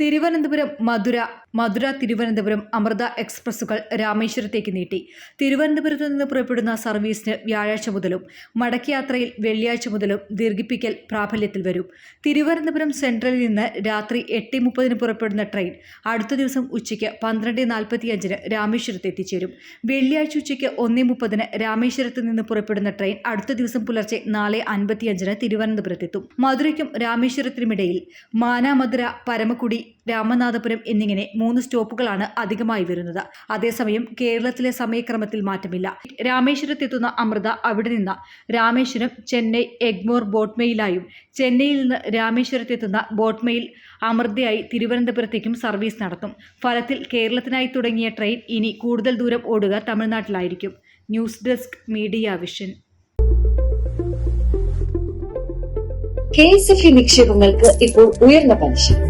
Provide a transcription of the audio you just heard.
തിരുവനന്തപുരം മധുര. മധുര തിരുവനന്തപുരം അമൃത എക്സ്പ്രസുകൾ രാമേശ്വരത്തേക്ക് നീട്ടി. തിരുവനന്തപുരത്ത് നിന്ന് പുറപ്പെടുന്ന സർവീസിന് വ്യാഴാഴ്ച മുതലും മടക്കയാത്രയിൽ വെള്ളിയാഴ്ച മുതലും ദീർഘിപ്പിക്കൽ പ്രാബല്യത്തിൽ വരും. തിരുവനന്തപുരം സെൻട്രലിൽ നിന്ന് രാത്രി എട്ട് മുപ്പതിന് പുറപ്പെടുന്ന ട്രെയിൻ അടുത്ത ദിവസം ഉച്ചയ്ക്ക് പന്ത്രണ്ട് നാൽപ്പത്തിയഞ്ചിന് രാമേശ്വരത്ത് എത്തിച്ചേരും. വെള്ളിയാഴ്ച ഉച്ചയ്ക്ക് ഒന്നേ മുപ്പതിന് രാമേശ്വരത്ത് നിന്ന് പുറപ്പെടുന്ന ട്രെയിൻ അടുത്ത ദിവസം പുലർച്ചെ നാല് അൻപത്തിയഞ്ചിന് തിരുവനന്തപുരത്തെത്തും. മധുരയ്ക്കും രാമേശ്വരത്തിനുമിടയിൽ മാനാമധുര പരമക്കുടി രാമനാഥപുരം എന്നിങ്ങനെ മൂന്ന് സ്റ്റോപ്പുകളാണ് അധികമായി വരുന്നത്. അതേസമയം കേരളത്തിലെ സമയക്രമത്തിൽ മാറ്റമില്ല. രാമേശ്വരത്തെത്തുന്ന അമൃത അവിടെ നിന്ന് രാമേശ്വരം ചെന്നൈ എഗ്മോർ ബോട്ട്മെയിലായും ചെന്നൈയിൽ നിന്ന് രാമേശ്വരത്തെത്തുന്ന ബോട്ട്മെയിൽ അമൃതയായി തിരുവനന്തപുരത്തേക്കും സർവീസ് നടത്തും. ഫലത്തിൽ കേരളത്തിനായി തുടങ്ങിയ ട്രെയിൻ ഇനി കൂടുതൽ ദൂരം ഓടുക തമിഴ്നാട്ടിലായിരിക്കും. News desk media vision. K S F നിക്ഷേപങ്ങൾക്ക് ഇപ്പോൾ ഉയർന്ന പലിശ.